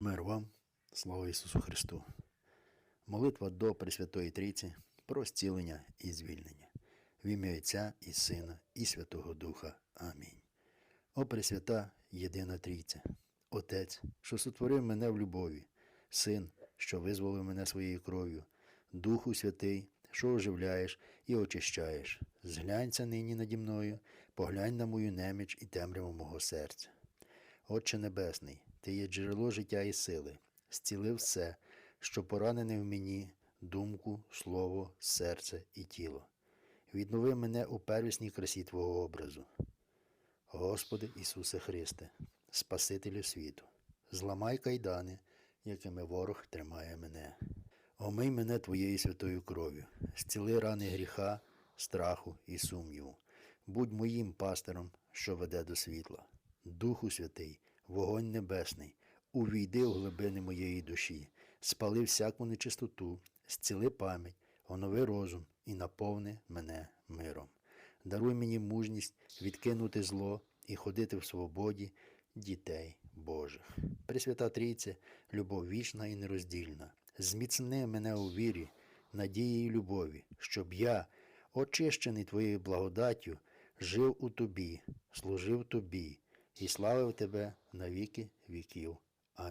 Мир вам, слава Ісусу Христу. Молитва до Пресвятої Трійці про зцілення і звільнення. В ім'я Отця і Сина, і Святого Духа. Амінь. О Пресвята Єдина Трійця, Отець, що сотворив мене в любові, Син, що визволив мене своєю кров'ю, Духу Святий, що оживляєш і очищаєш. Зглянься нині наді мною, поглянь на мою неміч і темряву мого серця. Отче Небесний, Ти є джерело життя і сили, зціли все, що поранене в мені, думку, слово, серце і тіло. Віднови мене у первісній красі Твого образу. Господи Ісусе Христе, Спасителю світу, зламай кайдани, якими ворог тримає мене. Омий мене Твоєю святою кров'ю, зціли рани гріха, страху і сумніву. Будь моїм пастиром, що веде до світла. Духу Святий, вогонь небесний, увійди в глибини моєї душі, спали всяку нечистоту, зціли пам'ять, онови розум і наповни мене миром. Даруй мені мужність відкинути зло і ходити в свободі дітей Божих. Пресвята Трійце, любов вічна і нероздільна, зміцни мене у вірі, надії і любові, щоб я, очищений Твоєю благодаттю, жив у Тобі, служив Тобі і славив Тебе на віки віків.